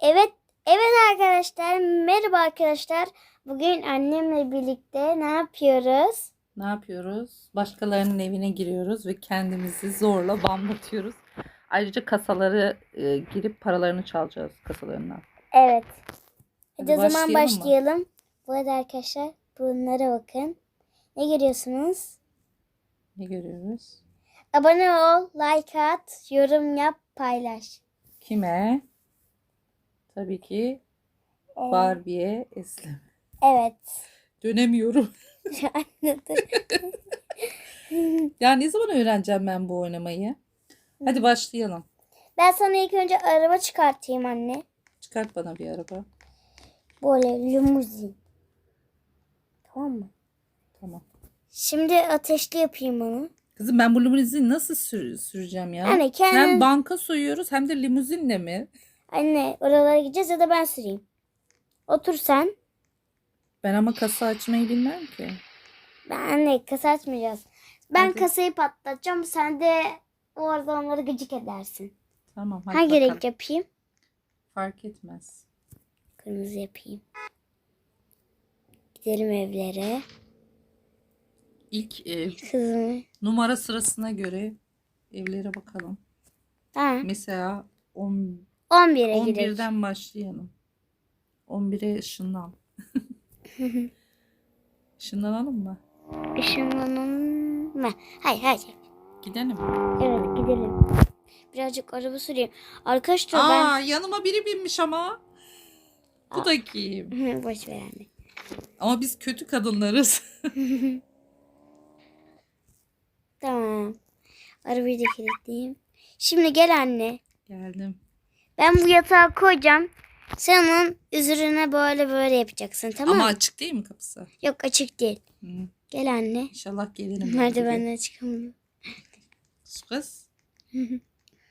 Evet, evet arkadaşlar. Merhaba arkadaşlar. Bugün annemle birlikte ne yapıyoruz? Ne yapıyoruz? Başkalarının evine giriyoruz ve kendimizi zorla bambatıyoruz. Ayrıca kasaları e, girip paralarını çalacağız kasalarından. Evet. Hadi Hadi o zaman başlayalım başlayalım. Bu arada arkadaşlar bunlara bakın. Ne görüyorsunuz? Ne görüyoruz? Abone ol, like at, yorum yap, paylaş. Kime? Tabii ki Ee, Barbie'ye Eslem. Evet. Dönemiyorum. Anladım. Ya ne zaman öğreneceğim ben bu oynamayı? Hadi başlayalım. ben sana ilk önce araba çıkartayım anne. Çıkart bana bir araba. Böyle limuzin. Tamam mı? Tamam. Şimdi ateşli yapayım onu. Kızım ben bu limuzini nasıl sür- süreceğim ya? Anne, kendin- Hem banka soyuyoruz hem de limuzinle mi? Anne oralara gideceğiz ya da ben süreyim. Otur sen. Ben ama kasa açmayı bilmem ki. Ben anne kasa açmayacağız. Ben Hadi. kasayı patlatacağım. Sen de orada onları gıcık edersin. Tamam hadi Hangi bakalım. renk yapayım? Fark etmez. Kırmızı yapayım. Gidelim evlere. İlk ev Kızım. numara sırasına göre evlere bakalım. Ha, Mesela 10, 11'e gidelim. 11'den başlayalım. 11'e ışınlan. Işınlanalım mı? Işınlanın mı? Hayır hayır. Gidelim. Evet gidelim. Birazcık araba süreyim. Arkadaşlar ben... Aa yanıma biri binmiş ama. Bu da kim? Boş ver anne. Ama biz kötü kadınlarız. Tamam. Arabayı da kilitleyeyim. Şimdi gel anne. Geldim. Ben bu yatağı koyacağım. Sen onun üzerine böyle böyle yapacaksın tamam Ama mı? açık değil mi kapısı? Yok açık değil. Hı. Gel anne. İnşallah gelirim. Merdivenden çıkamıyorum. Kız.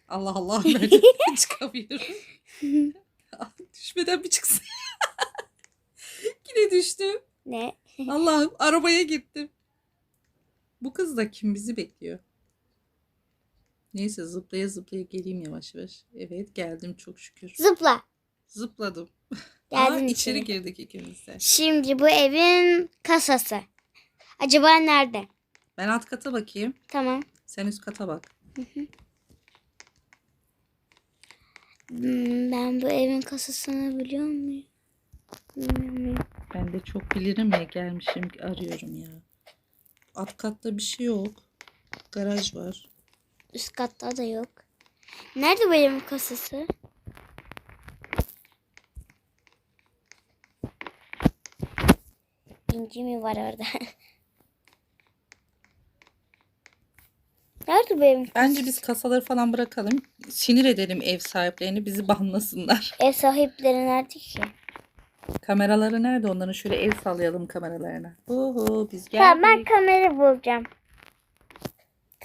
Allah Allah merdivenden çıkamıyorum. Düşmeden bir çıksın. Yine düştüm. Ne? Allah'ım arabaya gittim. Bu kız da kim bizi bekliyor? Neyse zıplaya zıplaya geleyim yavaş yavaş. Evet geldim çok şükür. Zıpla. Zıpladım. Geldin Aa, içeri içeri. girdik ikimiz de. Şimdi bu evin kasası. Acaba nerede? Ben alt kata bakayım. Tamam. Sen üst kata bak. Hmm, Ben bu evin kasasını biliyor muyum? Bilmiyorum. Ben de çok bilirim ya gelmişim arıyorum ya. Alt katta bir şey yok. Garaj var. Üst katta da yok. Nerede bu evin kasası? İnci mi var orada? Nerede bu evin kasası? Bence biz kasaları falan bırakalım. Sinir edelim ev sahiplerini bizi banlasınlar. Ev sahipleri nerede ki? Kameraları nerede onların? Şöyle el sallayalım kameralarına. Oho biz geldik. Tamam ben kamera bulacağım.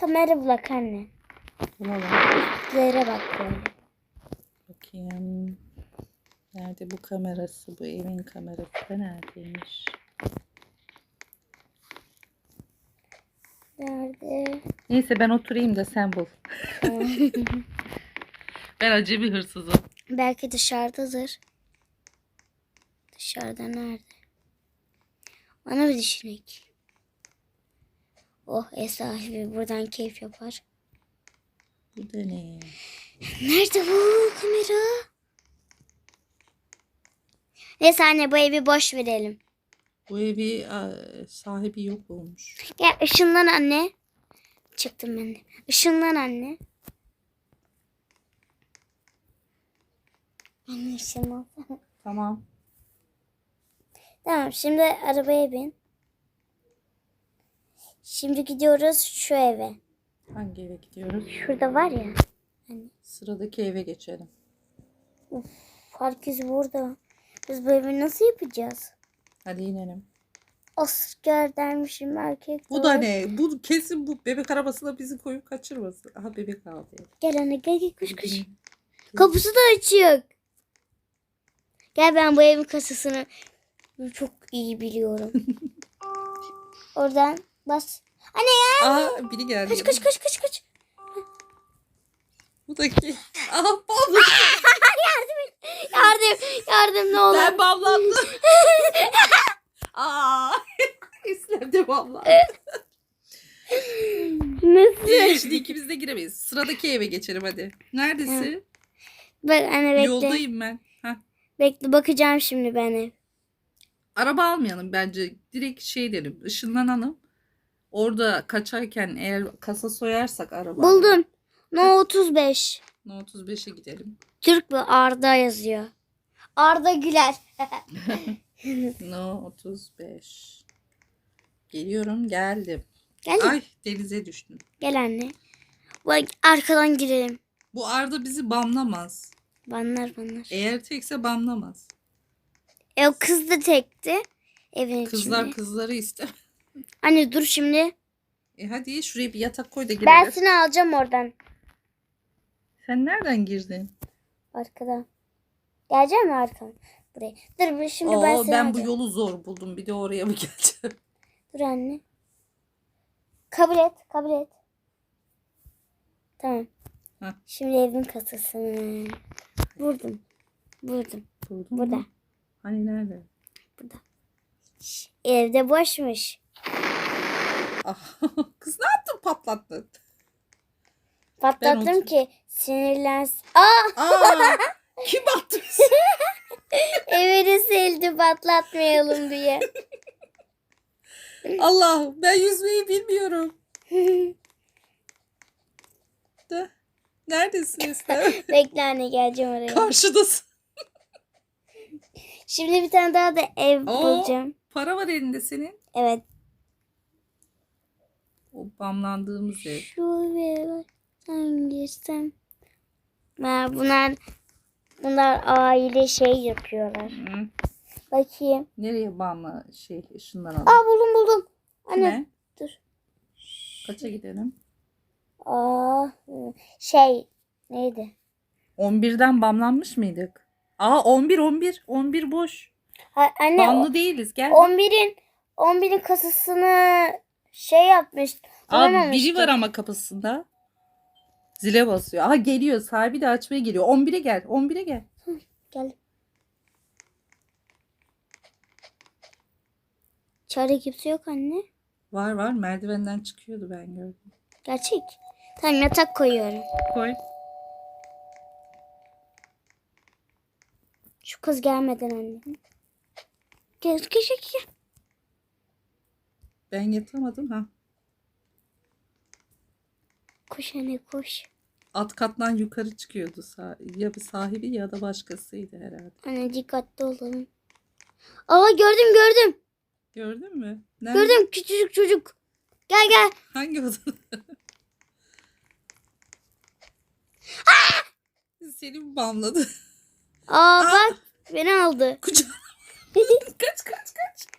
Kamera bulak anne. Bulalım. Üstlere bak böyle. Bakayım. Nerede bu kamerası? Bu evin kamerası da neredeymiş? Nerede? Neyse ben oturayım da sen bul. ben acemi hırsızım. Belki dışarıdadır. Dışarıda nerede? Bana bir düşünek. Oh sahibi buradan keyif yapar. Bu da ne? Nerede bu kamera? Neyse anne bu evi boş verelim. Bu evi sahibi yok olmuş. Gel ışınlan anne. Çıktım ben de. Işınlan anne. Anne ışınlan. Tamam. Tamam şimdi arabaya bin. Şimdi gidiyoruz şu eve. Hangi eve gidiyoruz? Şurada var ya. Sıradaki eve geçelim. Herkes burada. Biz bu evi nasıl yapacağız? Hadi inelim. Asker dermişim erkek. Bu da ne? Bu kesin bu bebek arabasına bizi koyup kaçırmasın. Aha bebek aldı. Gel anne gel gel koş koş. Kapısı da açık. Gel ben bu evin kasasını çok iyi biliyorum. Oradan bas. Anne ya. Aa biri geldi. Kaç kaç kaç kaç kaç. Bu da ki. Aha balık. Yardım et. Yardım yardım ne olur. Ben bağlandım. Aa. İslam de. Nasıl? Ee, Şimdi ikimiz de giremeyiz. Sıradaki eve geçelim hadi. Neredesin? Bak anne bekle. Yoldayım ben. Heh. Bekle bakacağım şimdi ben ev. Araba almayalım bence. Direkt şey derim. Işınlanalım. Orada kaçarken eğer kasa soyarsak araba. Buldum. No 35. No 35'e gidelim. Türk bu Arda yazıyor. Arda Güler. No 35. Geliyorum geldim. Gel Ay denize düştüm. gel anne. Bak arkadan girelim. Bu Arda bizi bamlamaz. Banlar banlar. Eğer tekse bamlamaz. E o kız da tekti. Evin Kızlar içinde. kızları iste. Anne dur şimdi. E hadi şuraya bir yatak koy da girelim. Ben seni alacağım oradan. Sen nereden girdin? Arkadan. Geleceğim mi arkadan? Buraya. Dur şimdi ben Oo, seni ben bu alacağım. yolu zor buldum. Bir de oraya mı geleceğim? Dur anne. Kabul et. Kabul et. Tamam. Heh. Şimdi evin kasasını. Vurdum. Vurdum. Buldum. Burada. Hani nerede? Şş, Evde boşmuş. Ah, Kız ne yaptın patlattın? Patlattım ki sinirlensin. Aa! Aa, kim attı? Evini sildi patlatmayalım diye. Allah ben yüzmeyi bilmiyorum. Da. Neredesin Esra? Bekle anne geleceğim oraya. Karşıdasın. Şimdi bir tane daha da ev Oo. bulacağım. Para var elinde senin. Evet. O bamlandığımız ev. Şu eve ben girsem. Bunlar bunlar aile şey yapıyorlar. Hı. Bakayım. Nereye bamla şey ışınlanalım? Aa buldum buldum. Anne Ne? dur. Kaça gidelim? Aa şey neydi? 11'den bamlanmış mıydık? Aa 11 11 11 boş. Ha, anne Banlı değiliz gel. 11'in 11'in kasasını şey yapmış. Aa, biri var ama kapısında. Zile basıyor. Aha geliyor. Sahibi de açmaya geliyor. 11'e gel. 11'e gel. Gel. İçeride kimse yok anne. Var var. Merdivenden çıkıyordu ben gördüm. Gerçek. Tamam yatak koyuyorum. Koy. Şu kız gelmeden anne. Gel gel gel. Ben yatamadım ha. Koş anne koş. Alt kattan yukarı çıkıyordu. Ya bir sahibi ya da başkasıydı herhalde. Anne dikkatli olalım. Aa gördüm gördüm. Gördün mü? Nerede? Gördüm küçücük çocuk. Gel gel. Hangi odada? Seni bamladı? Aa bak beni aldı. Kucağına. kaç kaç.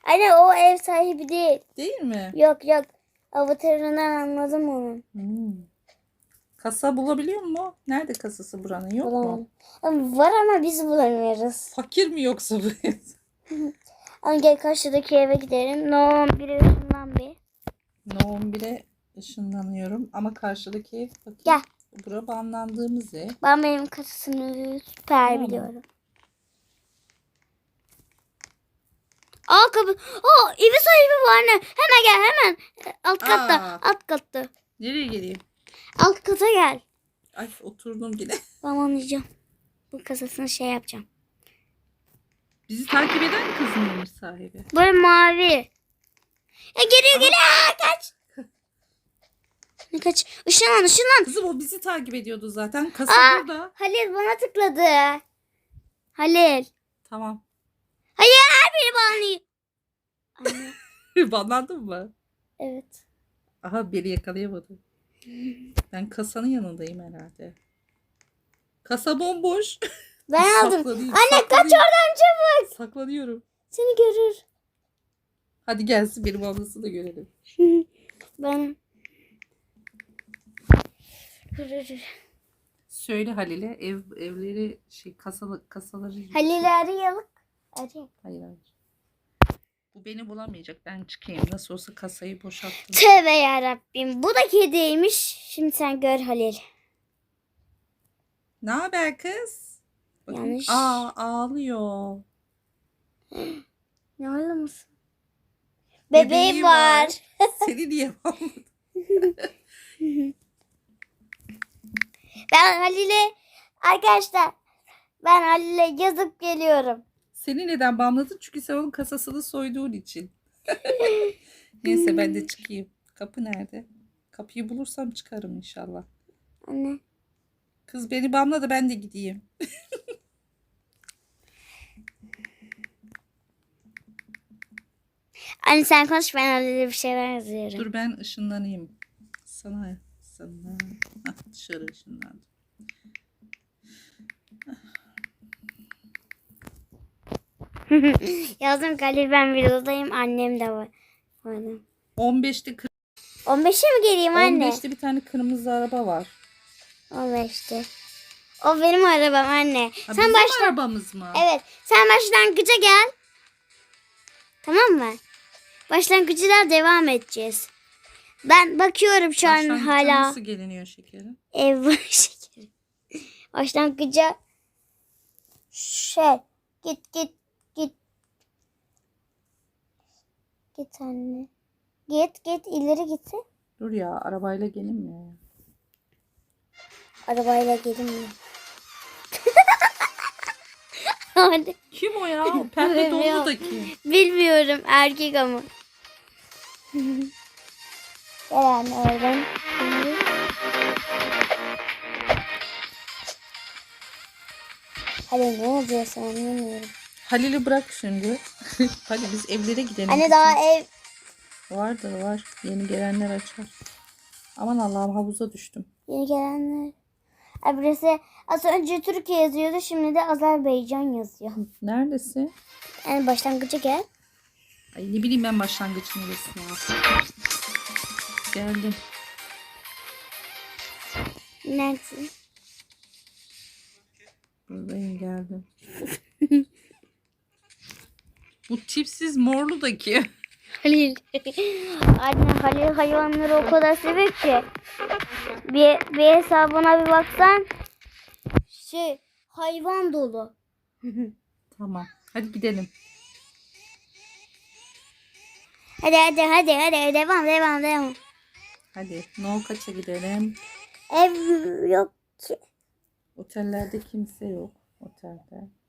Anne o ev sahibi değil. Değil mi? Yok yok. Avatarından anladım onu. Hmm. Kasa bulabiliyor mu? Nerede kasası buranın yok mu? Bulamadım. Ama var ama biz bulamıyoruz. Fakir mi yoksa bu? Ama gel karşıdaki eve gidelim. No bir ışından bir. No 11'e ışınlanıyorum ama karşıdaki ev bakayım. Gel. Bura banlandığımız ev. Ben benim kasasını süper Tamam. biliyorum. Aa kapı. Aa evi sahibi bu anne. Hemen gel hemen. Alt katta. Aa. Alt katta. Nereye geleyim? Alt kata gel. Ay oturdum yine. Ben anlayacağım. Bu kasasını şey yapacağım. Bizi takip eden kız mıymış sahibi? Böyle mavi. Ya geliyor geliyor. Aa, kaç. Ne kaç? Işınlan ışınlan. Kızım o bizi takip ediyordu zaten. Kasa Aa. burada. Halil bana tıkladı. Halil. Tamam. Beni bağlıyor. Anne. Banlandın mı? Evet. Aha beni yakalayamadı. Ben kasanın yanındayım herhalde. Kasa bomboş. Ben aldım. Saklanayım, Anne kaç saklanayım. oradan çabuk. Saklanıyorum. Seni görür. Hadi gelsin benim ablasını da görelim. ben Söyle Halil'e ev evleri şey kasalı kasaları. Halil'i arayalım. Arayalım. Hayır hayır. Bu beni bulamayacak. Ben çıkayım. Nasıl olsa kasayı boşalttım. Tövbe yarabbim. Bu da kediymiş. Şimdi sen gör Halil. Ne haber kız? Bakın. Yanlış. Aa ağlıyor. Ne ağlaması? Bebeği Bebeği var. var. Seni niye? Ben Halil'e arkadaşlar ben Halil'e yazıp geliyorum. Seni neden bağladın? Çünkü sen onun kasasını soyduğun için. Neyse ben de çıkayım. Kapı nerede? Kapıyı bulursam çıkarım inşallah. Anne. Kız beni bamla da ben de gideyim. Anne sen konuş ben Halil'e bir şeyler yazıyorum. Dur ben ışınlanayım. Sana sana. Hah, dışarı ışınlandım. Yazdım Halil ben videodayım annem de var. Orada. 15'te kır- 15'e mi geleyim anne? 15'te bir tane kırmızı araba var. 15'te. O benim arabam anne. Ha, sen bizim başla. arabamız mı? Evet. Sen başlangıca gel. Tamam mı? Başlangıcına devam edeceğiz. Ben bakıyorum şu an hala Nasıl geliniyor şekerim? ev şekeri. Başlangıca şey git git git anne. Git git ileri git. Dur ya arabayla gelinmiyor ya. Arabayla gelin mi? Hadi. Kim o ya? O pembe donlu da kim? Bilmiyorum erkek ama. Gel anne oradan. Hadi ne yazıyorsun anlamıyorum. Halil'i bırak şimdi. Hadi biz evlere gidelim. Anne daha ev Vardır var. Yeni gelenler açar. Aman Allah'ım havuza düştüm. yeni gelenler. Ay burası az önce Türkiye yazıyordu şimdi de Azerbaycan yazıyor. Neredesin? Yani başlangıca gel. Ay ne bileyim ben başlangıç neresi ya. Geldim. Neredesin? Buradayım geldim. Bu tipsiz morlu da ki. Halil. Anne Halil hayvanları o kadar seviyor ki. Bir, bir hesabına bir baksan şey hayvan dolu. Tamam. Hadi gidelim. Hadi hadi hadi hadi devam devam devam. Hadi. No kaça gidelim. Ev yok ki. Otellerde kimse yok. Otelde.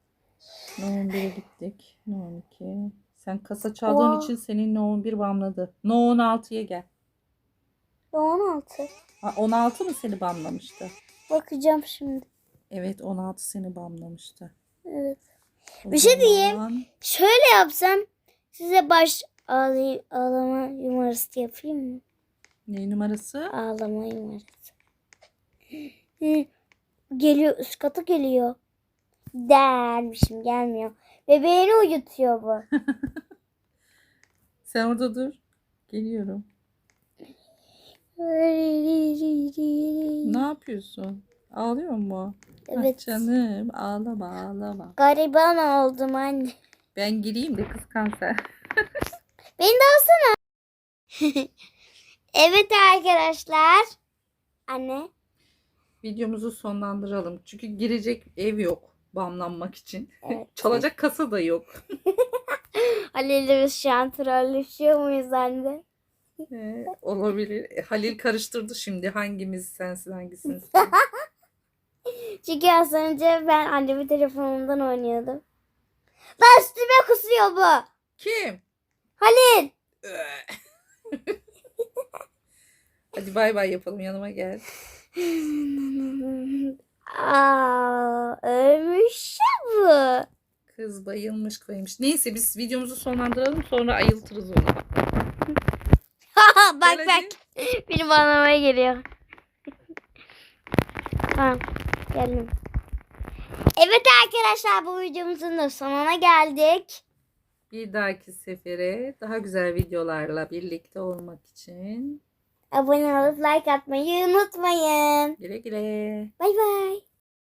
No 11'e gittik. No 12. Sen kasa çaldığın Oha. için senin No 11 bamladı. No 16'ya gel. 16. Ha, 16 mı seni bamlamıştı? Bakacağım şimdi. Evet 16 seni bamlamıştı. Evet. O Bir şey diyeyim. Şöyle yapsam size baş ağlay ağlama numarası yapayım mı? Ne numarası? Ağlama numarası. Geliyor üst kata geliyor. Dermişim gelmiyor. Bebeğini uyutuyor bu. Sen orada dur. Geliyorum. Ne yapıyorsun? Ağlıyor mu? Ah evet. canım ağlama ağlama. Gariban oldum anne. Ben gireyim de kıskan sen. Beni de alsana. evet arkadaşlar. Anne. Videomuzu sonlandıralım. Çünkü girecek ev yok bamlanmak için. Evet. Çalacak kasa da yok. Halil'le biz şu an trolleşiyor muyuz anne? Ee, olabilir. E, Halil karıştırdı şimdi hangimiz sensin hangisini sen. Çünkü az önce ben annemin telefonundan oynuyordum. Lan üstüme kusuyor bu. Kim? Halil. Hadi bay bay yapalım yanıma gel. Aa, ölmüş ya bu. Kız bayılmış koymuş. Neyse biz videomuzu sonlandıralım sonra ayıltırız onu. bak Gel bak. hadi. Benim anlamaya geliyor. tamam. Geldim. Evet arkadaşlar bu videomuzun da sonuna geldik. Bir dahaki sefere daha güzel videolarla birlikte olmak için Abone olup like atmayı unutmayın. güle güle. Bay bay.